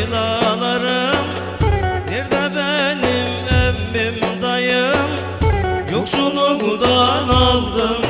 yaylalarım Nerede benim emmim dayım? Yoksulluktan aldım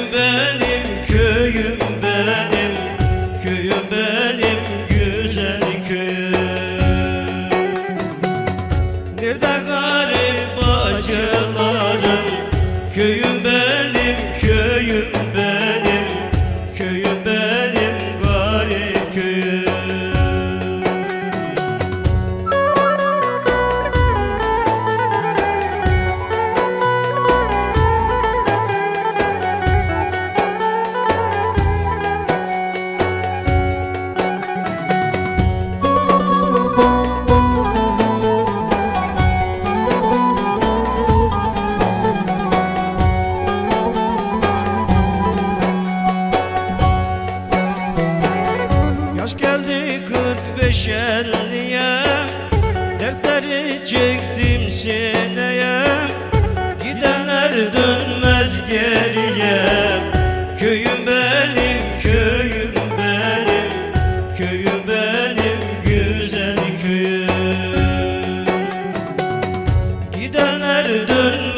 köyü beşerliye Dertleri çektim seneye. Gidenler dönmez geriye Köyüm benim, köyüm benim Köyüm benim, güzel köyüm. Gidenler dönmez